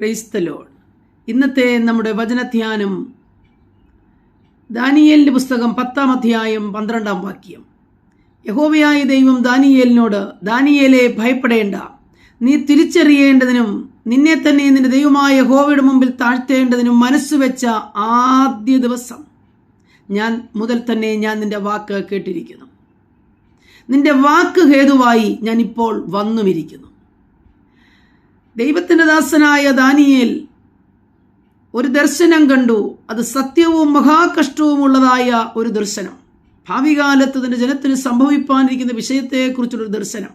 ക്രൈസ്തലോൺ ഇന്നത്തെ നമ്മുടെ വചനധ്യാനം ദാനിയേലിന്റെ പുസ്തകം പത്താം അധ്യായം പന്ത്രണ്ടാം വാക്യം. യഹോവയായ ദൈവം ദാനിയേലിനോട് ദാനിയേലെ ഭയപ്പെടേണ്ട. നീ തിരിച്ചറിയേണ്ടതിനും നിന്നെ തന്നെ നിന്റെ ദൈവമായ യഹോവയുടെ മുമ്പിൽ താഴ്ത്തേണ്ടതിനും മനസ്സുവെച്ച ആദ്യ ദിവസം. ഞാൻ മുതൽ തന്നെ ഞാൻ നിന്റെ വാക്ക് കേട്ടിരിക്കുന്നു. നിന്റെ വാക്ക് ഹേതുവായി ഞാൻ ഇപ്പോൾ വന്നുമിരിക്കുന്നു. ദൈവത്തിന്റെ ദാസനായ ദാനിയേൽ ഒരു ദർശനം കണ്ടു. അത് സത്യവും മഹാകഷ്ടവും ഉള്ളതായ ഒരു ദർശനം. ഭാവി കാലത്ത് തന്നെ ജനത്തിന് സംഭവിപ്പാനിരിക്കുന്ന വിഷയത്തെക്കുറിച്ചുള്ളൊരു ദർശനം.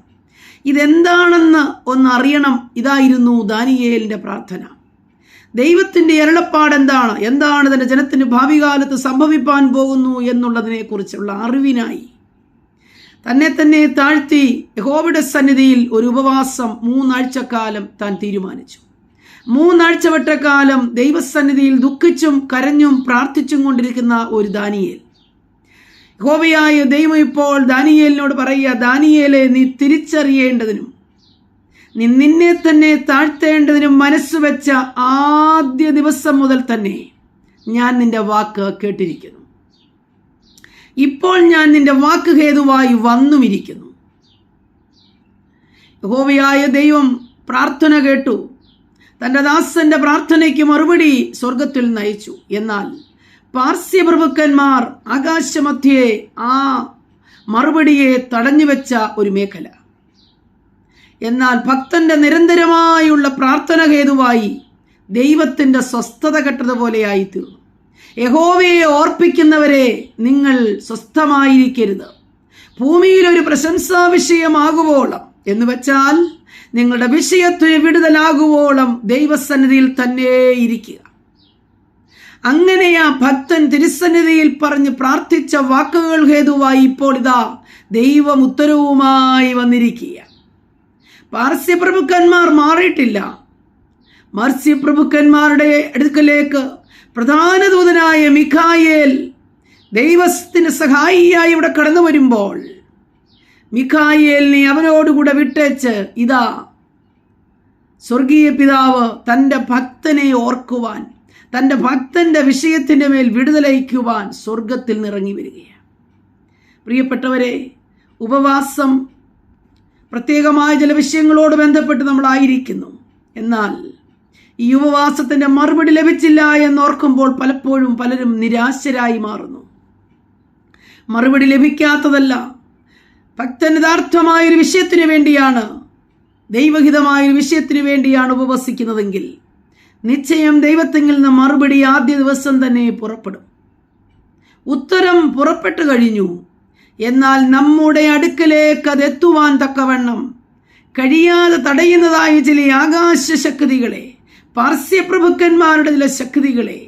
ഇതെന്താണെന്ന് ഒന്ന് അറിയണം ഇതായിരുന്നു ദാനിയേലിന്റെ പ്രാർത്ഥന. ദൈവത്തിന്റെ എരളപ്പാട് എന്താണ്? എന്താണ് തന്റെ ജനത്തിന് ഭാവി കാലത്ത് സംഭവിപ്പാൻ പോകുന്നു എന്നുള്ളതിനെക്കുറിച്ചുള്ള അറിവിനായി. തന്നെ തന്നെ താഴ്ത്തി യഹോവയുടെ സന്നിധിയിൽ ഒരു ഉപവാസം മൂന്നാഴ്ചക്കാലം താൻ തീരുമാനിച്ചു. മൂന്നാഴ്ച വട്ടക്കാലം ദൈവസന്നിധിയിൽ ദുഃഖിച്ചും കരഞ്ഞും പ്രാർത്ഥിച്ചും കൊണ്ടിരിക്കുന്ന ഒരു ദാനിയേൽ. യഹോവയായ ദൈവം ഇപ്പോൾ ദാനിയേലിനോട് പറയുക ദാനിയേലെ നീ തിരിച്ചറിയേണ്ടതിനും നീ നിന്നെ തന്നെ താഴ്ത്തേണ്ടതിനും മനസ്സ് വെച്ച ആദ്യ ദിവസം മുതൽ തന്നെ ഞാൻ നിന്റെ വാക്ക് കേട്ടിരിക്കുന്നു. ഇപ്പോൾ ഞാൻ നിന്റെ വാക്ക് ഹേതുവായി വന്നുമിരിക്കുന്നു. യഹോവയായ ദൈവം പ്രാർത്ഥന കേട്ടു. തന്റെ ദാസന്റെ പ്രാർത്ഥനയ്ക്ക് മറുപടി സ്വർഗത്തിൽ നയിച്ചു. എന്നാൽ പാർസ്യപ്രഭുക്കന്മാർ ആകാശമധ്യേ ആ മറുപടിയെ തടഞ്ഞുവെച്ച ഒരു മേഖല. എന്നാൽ ഭക്തന്റെ നിരന്തരമായുള്ള പ്രാർത്ഥന ഹേതുവായി ദൈവത്തിന്റെ സ്വസ്ഥത കെട്ടതുപോലെയായി തീർന്നു യഹോവയെ ഓർപ്പിക്കുന്നവരെ നിങ്ങൾ സ്വസ്ഥമായിരിക്കരുത്. ഭൂമിയിൽ ഒരു പ്രശംസാ വിഷയമാകുവോളം എന്ന് വെച്ചാൽ നിങ്ങളുടെ വിഷയത്തിന് വിടുതലാകുവോളം ദൈവസന്നിധിയിൽ തന്നെ ഇരിക്കുക. അങ്ങനെ ആ ഭക്തൻ തിരുസന്നിധിയിൽ പറഞ്ഞ് പ്രാർത്ഥിച്ച വാക്കുകൾ ഹേതുവായി ഇപ്പോൾ ഇതാ ദൈവം ഉത്തരവുമായി വന്നിരിക്കുക. പാർസ്യപ്രഭുക്കന്മാർ മാറിയിട്ടില്ല. മത്സ്യപ്രഭുക്കന്മാരുടെ അടുക്കലേക്ക് പ്രധാന ദൂതനായ മിഖായേൽ ദൈവത്തിന് സഹായിയായി ഇവിടെ കടന്നു വരുമ്പോൾ മിഖായേലിനെ അവനോടുകൂടെ വിട്ടേച്ച് ഇതാ സ്വർഗീയ പിതാവ് തന്റെ ഭക്തനെ ഓർക്കുവാൻ തന്റെ ഭക്തന്റെ വിഷയത്തിന്റെ മേൽ വിടുതലയിക്കുവാൻ സ്വർഗത്തിൽ നിറങ്ങി വരികയാണ്. പ്രിയപ്പെട്ടവരെ ഉപവാസം പ്രത്യേകമായ ചില വിഷയങ്ങളോട് ബന്ധപ്പെട്ട് നമ്മളായിരിക്കുന്നു. എന്നാൽ ഈ ഉപവാസത്തിന്റെ മറുപടി ലഭിച്ചില്ല എന്നോർക്കുമ്പോൾ പലപ്പോഴും പലരും നിരാശരായി മാറുന്നു. മറുപടി ലഭിക്കാത്തതല്ല ഭക്തൻ യഥാർത്ഥമായൊരു വിഷയത്തിന് വേണ്ടിയാണ് ദൈവഹിതമായൊരു വിഷയത്തിനു വേണ്ടിയാണ് ഉപവസിക്കുന്നതെങ്കിൽ നിശ്ചയം ദൈവത്തിൽ നിന്ന് മറുപടി ആദ്യ ദിവസം തന്നെ പുറപ്പെടും. ഉത്തരം പുറപ്പെട്ടു കഴിഞ്ഞു. എന്നാൽ നമ്മുടെ അടുക്കലേക്ക് അത് എത്തുവാൻ തക്കവണ്ണം കഴിയാതെ തടയുന്നതായ ചില ആകാശ ശക്തികളെ പാർസ്യപ്രഭുക്കന്മാരുടെ ചില ശക്തികളെ.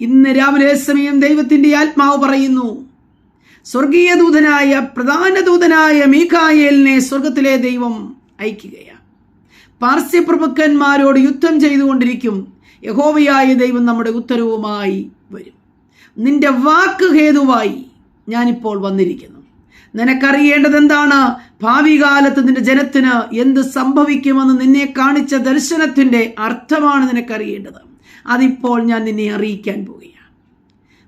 ഇന്ന് രാവിലെ സമയം ദൈവത്തിന്റെ ആത്മാവ് പറയുന്നു സ്വർഗീയ ദൂതനായ പ്രധാന ദൂതനായ മീഖായേലിനെ സ്വർഗത്തിലെ ദൈവം അയക്കുകയാണ്. പാർശ്യപ്രഭുക്കന്മാരോട് യുദ്ധം ചെയ്തുകൊണ്ടിരിക്കും യഹോവയായ ദൈവം നമ്മുടെ ഉത്തരവുമായി വരും. നിന്റെ വാക്ക് ഹേതുവായി ഞാനിപ്പോൾ വന്നിരിക്കുന്നു. നിനക്കറിയേണ്ടത് എന്താണ് ഭാവി കാലത്ത് നിന്റെ ജനത്തിന് എന്ത് സംഭവിക്കുമെന്ന് നിന്നെ കാണിച്ച ദർശനത്തിന്റെ അർത്ഥമാണ് നിനക്കറിയേണ്ടത്. അതിപ്പോൾ ഞാൻ നിന്നെ അറിയിക്കാൻ പോവുകയാണ്.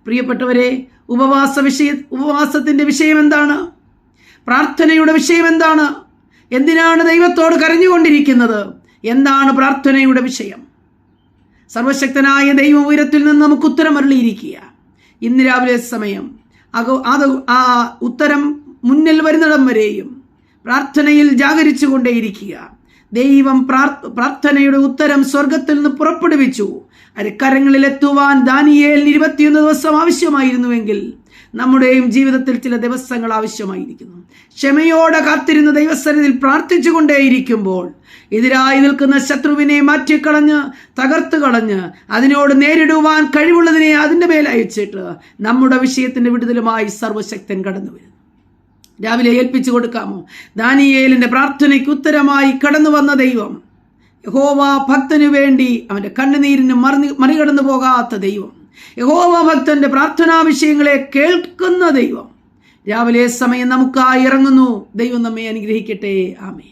പ്രിയപ്പെട്ടവരെ ഉപവാസ വിഷയ ഉപവാസത്തിന്റെ വിഷയം എന്താണ് പ്രാർത്ഥനയുടെ വിഷയം എന്താണ് എന്തിനാണ് ദൈവത്തോട് കരഞ്ഞുകൊണ്ടിരിക്കുന്നത്? എന്താണ് പ്രാർത്ഥനയുടെ വിഷയം? സർവശക്തനായ ദൈവ ഉയരത്തിൽ നിന്ന് നമുക്ക് ഉത്തരം അരുളിയിരിക്കുക ഇന്ന് രാവിലെ സമയം. അത് ആ ഉത്തരം മുന്നിൽ വരുന്നിടം വരെയും പ്രാർത്ഥനയിൽ ജാഗരിച്ചു കൊണ്ടേയിരിക്കുക ദൈവം പ്രാർത്ഥനയുടെ ഉത്തരം സ്വർഗത്തിൽ നിന്ന് പുറപ്പെടുവിച്ചു. അരക്കരങ്ങളിൽ എത്തുവാൻ ദാനിയേൽ ഇരുപത്തിയൊന്ന് ദിവസം ആവശ്യമായിരുന്നുവെങ്കിൽ നമ്മുടെയും ജീവിതത്തിൽ ചില ദിവസങ്ങൾ ആവശ്യമായിരിക്കുന്നു. ക്ഷമയോടെ കാത്തിരുന്ന ദൈവസന്നിധിയിൽ പ്രാർത്ഥിച്ചുകൊണ്ടേയിരിക്കുമ്പോൾ എതിരായി നിൽക്കുന്ന ശത്രുവിനെ മാറ്റിക്കളഞ്ഞ് തകർത്ത് കളഞ്ഞ് അതിനോട് നേരിടുവാൻ കഴിവുള്ളതിനെ അതിന്റെ മേൽ അയച്ചിട്ട് നമ്മുടെ വിഷയത്തിന്റെ വിടുതലുമായി സർവശക്തൻ കടന്നു വരുന്നു രാവിലെ ഏൽപ്പിച്ചു കൊടുക്കാമോ ദാനിയേലിന്റെ പ്രാർത്ഥനയ്ക്ക് ഉത്തരമായി കടന്നു വന്ന ദൈവം. യഹോവ ഭക്തനു വേണ്ടി അവന്റെ കണ്ണുനീരിന് മറി മറികടന്നു പോകാത്ത ദൈവം. യഹോവ ഭക്തന്റെ പ്രാർത്ഥനാ വിഷയങ്ങളെ കേൾക്കുന്ന ദൈവം. രാവിലെ സമയം നമുക്കായി ഇറങ്ങുന്നു. ദൈവം നമ്മെ അനുഗ്രഹിക്കട്ടെ. ആമേ